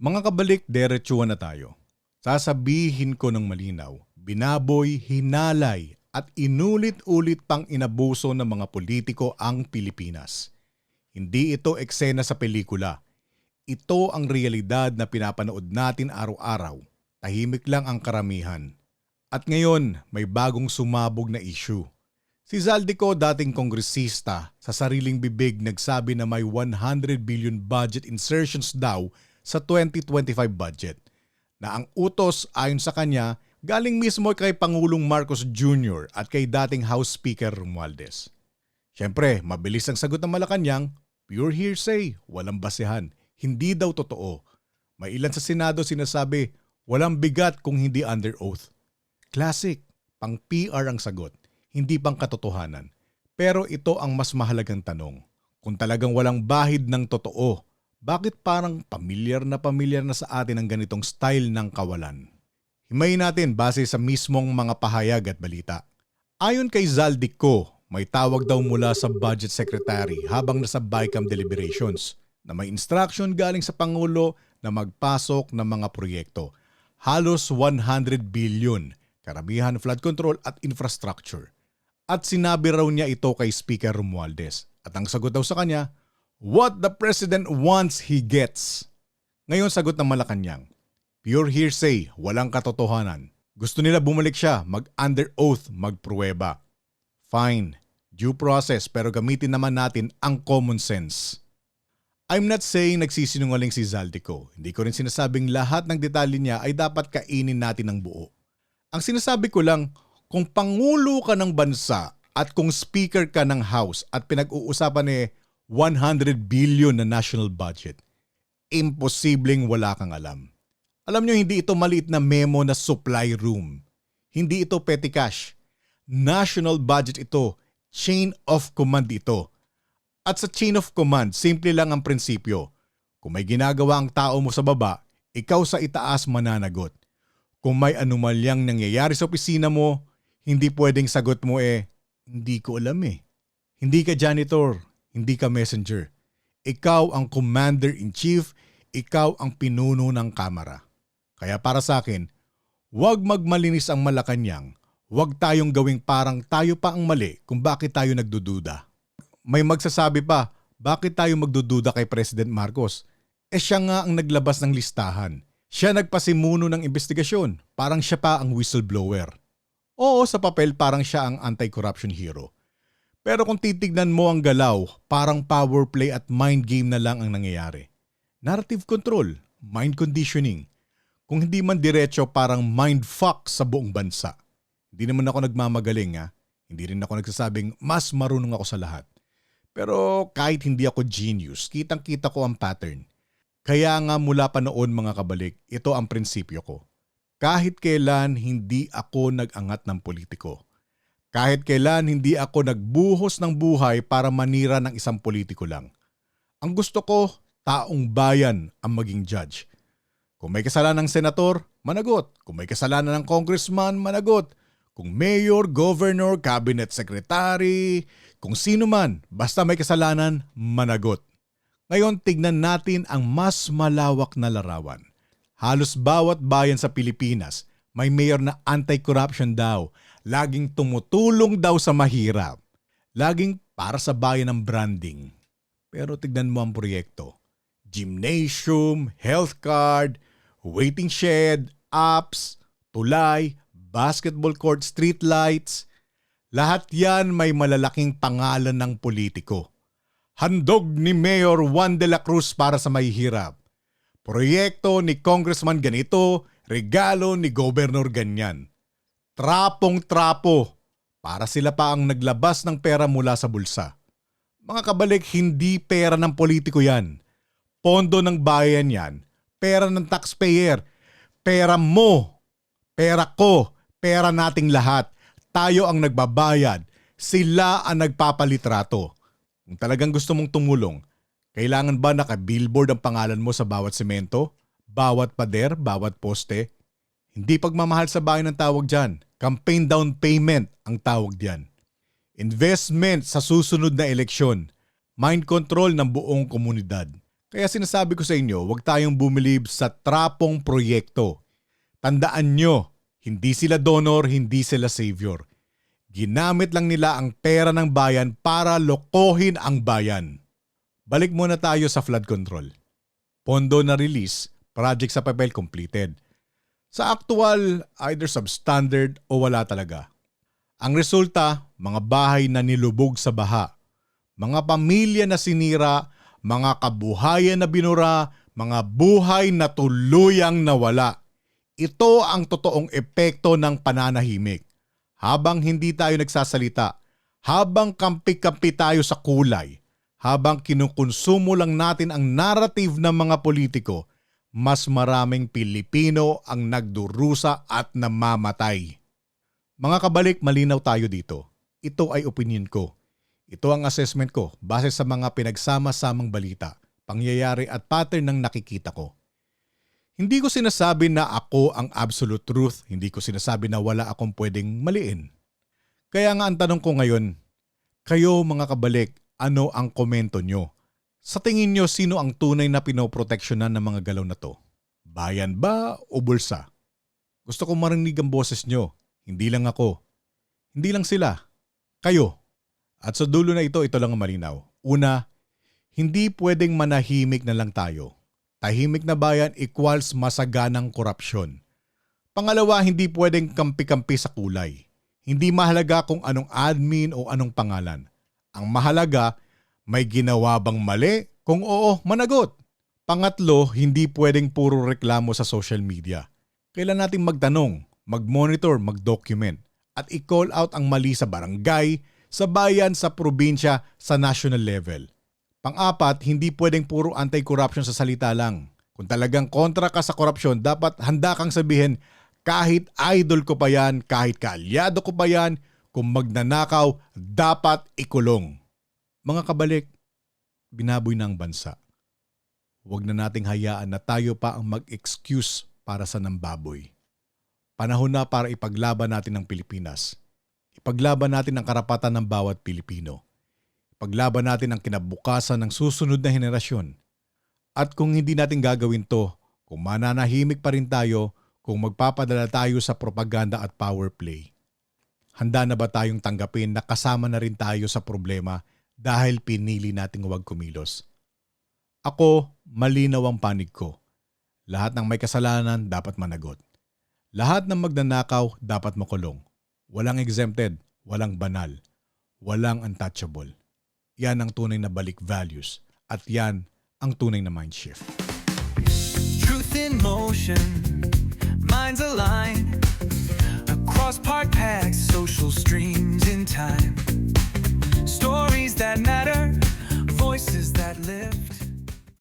Mga kabalik, derechuan na tayo. Sasabihin ko ng malinaw, binaboy, hinalay at inulit-ulit pang inabuso ng mga politiko ang Pilipinas. Hindi ito eksena sa pelikula. Ito ang realidad na pinapanood natin araw-araw. Tahimik lang ang karamihan. At ngayon, may bagong sumabog na issue. Si Zaldico, dating kongresista, sa sariling bibig nagsabi na may 100 billion budget insertions daw sa 2025 budget. Na ang utos ayon sa kanya galing mismo kay Pangulong Marcos Jr. at kay dating House Speaker Romualdez. Siyempre, mabilis ang sagot ng Malacanang, pure hearsay, walang basehan, hindi daw totoo. May ilan sa Senado sinasabi, walang bigat kung hindi under oath. Classic, pang PR ang sagot, hindi pang katotohanan. Pero ito ang mas mahalagang tanong. Kung talagang walang bahid ng totoo, bakit parang pamilyar na pamilyar na sa atin ang ganitong style ng kawalan? Himayin natin base sa mismong mga pahayag at balita. Ayon kay Zaldico, may tawag daw mula sa Budget Secretary habang nasa BICAM deliberations na may instruction galing sa Pangulo na magpasok ng mga proyekto. Halos 100 billion, karamihan flood control at infrastructure. At sinabi raw niya ito kay Speaker Romualdez. At ang sagot daw sa kanya, What the President wants, he gets. Ngayon sagot ng Malacanang, Pure hearsay, walang katotohanan. Gusto nila bumalik siya, mag-under oath, magpruweba. Fine, due process pero gamitin naman natin ang common sense. I'm not saying nagsisinungaling si Zaldico. Hindi ko rin sinasabing lahat ng detalye niya ay dapat kainin natin ng buo. Ang sinasabi ko lang, kung pangulo ka ng bansa at kung speaker ka ng house at pinag-uusapan eh 100 billion na national budget, imposibleng wala kang alam. Alam nyo, hindi ito maliit na memo na supply room. Hindi ito petty cash. National budget ito. Chain of command ito. At sa chain of command, simple lang ang prinsipyo. Kung may ginagawa ang tao mo sa baba, ikaw sa itaas mananagot. Kung may anomalyang nangyayari sa opisina mo, hindi pwedeng sagot mo eh, hindi ko alam eh. Hindi ka janitor, hindi ka messenger. Ikaw ang commander-in-chief, ikaw ang pinuno ng kamera. Kaya para sa akin, huwag magmalinis ang Malacanang, huwag tayong gawing parang tayo pa ang mali kung bakit tayo nagdududa. May magsasabi pa, bakit tayo magdududa kay President Marcos? Eh siya nga ang naglabas ng listahan. Siya nagpasimuno ng investigasyon, parang siya pa ang whistleblower. Oo, sa papel parang siya ang anti-corruption hero. Pero kung titignan mo ang galaw, parang power play at mind game na lang ang nangyayari. Narrative control, mind conditioning, kung hindi man diretso parang mindfuck sa buong bansa. Hindi naman ako nagmamagaling ha. Hindi rin ako nagsasabing mas marunong ako sa lahat. Pero kahit hindi ako genius, kitang kita ko ang pattern. Kaya nga mula pa noon mga kabalik, ito ang prinsipyo ko. Kahit kailan hindi ako nag-angat ng politiko. Kahit kailan hindi ako nagbuhos ng buhay para manira ng isang politiko lang. Ang gusto ko, taong bayan ang maging judge. Kung may kasalanan ng senator, managot. Kung may kasalanan ng congressman, managot. Kung mayor, governor, cabinet secretary, kung sino man, basta may kasalanan, managot. Ngayon, tignan natin ang mas malawak na larawan. Halos bawat bayan sa Pilipinas may mayor na anti-corruption daw. Laging tumutulong daw sa mahirap. Laging para sa bayan ng branding. Pero tignan mo ang proyekto. Gymnasium, health card, waiting shed, apps, tulay, basketball court, street lights. Lahat yan may malalaking pangalan ng politiko. Handog ni Mayor Juan de la Cruz para sa mahihirap. Proyekto ni Congressman ganito, regalo ni Governor ganyan. Trapong-trapo para sila pa ang naglabas ng pera mula sa bulsa. Mga kabalik, hindi pera ng politiko yan. Pondo ng bayan yan pera ng taxpayer, pera mo, pera ko, pera nating lahat. Tayo ang nagbabayad, sila ang nagpapalitrato. Kung talagang gusto mong tumulong, kailangan ba naka-billboard ang pangalan mo sa bawat semento, bawat pader, bawat poste? Hindi pagmamahal sa bayan ang tawag dyan. Campaign down payment ang tawag diyan. Investment sa susunod na eleksyon. Mind control ng buong komunidad. Kaya sinasabi ko sa inyo, huwag tayong bumilib sa trapong proyekto. Tandaan nyo, hindi sila donor, hindi sila savior. Ginamit lang nila ang pera ng bayan para lokohin ang bayan. Balik muna tayo sa flood control. Pondo na release, project sa papel completed. Sa actual, either substandard o wala talaga. Ang resulta, mga bahay na nilubog sa baha. Mga pamilya na sinira, mga kabuhayan na binura, mga buhay na tuluyang nawala. Ito ang totoong epekto ng pananahimik. Habang hindi tayo nagsasalita, habang kampi-kampi tayo sa kulay, habang kinukonsumo lang natin ang narrative ng mga politiko, mas maraming Pilipino ang nagdurusa at namamatay. Mga kabalik, malinaw tayo dito. Ito ay opinion ko. Ito ang assessment ko base sa mga pinagsama-samang balita, pangyayari at pattern ng nakikita ko. Hindi ko sinasabi na ako ang absolute truth, hindi ko sinasabi na wala akong pwedeng maliin. Kaya nga ang tanong ko ngayon, kayo mga kabalik, ano ang komento nyo? Sa tingin nyo, sino ang tunay na pinoproteksyonan ng mga galaw na to? Bayan ba o bulsa? Gusto ko marinig ang boses nyo, hindi lang ako. Hindi lang sila, kayo. At sa dulo na ito, ito lang ang malinaw. Una, hindi pwedeng manahimik na lang tayo. Tahimik na bayan equals masaganang korupsyon. Pangalawa, hindi pwedeng kampi-kampi sa kulay. Hindi mahalaga kung anong admin o anong pangalan. Ang mahalaga, may ginawa bang mali? Kung oo, managot. Pangatlo, hindi pwedeng puro reklamo sa social media. Kailan natin magtanong, mag-monitor, mag-document, at i-call out ang mali sa barangay, sa bayan, sa probinsya, sa national level. Pang-apat, hindi pwedeng puro anti-corruption sa salita lang. Kung talagang kontra ka sa korupsyon, dapat handa kang sabihin, kahit idol ko pa yan, kahit kaalyado ko pa yan, kung magnanakaw, dapat ikulong. Mga kabalik, binaboy na ang bansa. Huwag na nating hayaan na tayo pa ang mag-excuse para sa nambaboy. Panahon na para ipaglaban natin ang Pilipinas. Ipaglaban natin ang karapatan ng bawat Pilipino. Ipaglaban natin ang kinabukasan ng susunod na henerasyon. At kung hindi natin gagawin to, kung mananahimik pa rin tayo, kung magpapadala tayo sa propaganda at power play, handa na ba tayong tanggapin na kasama na rin tayo sa problema dahil pinili nating huwag kumilos? Ako, malinaw ang panig ko. Lahat ng may kasalanan dapat managot. Lahat ng magnanakaw dapat makulong. Walang exempted, walang banal, walang untouchable. Yan ang tunay na balik values at yan ang tunay na mind shift. Truth in motion, minds align across park paths, Stories that matter, voices that lift.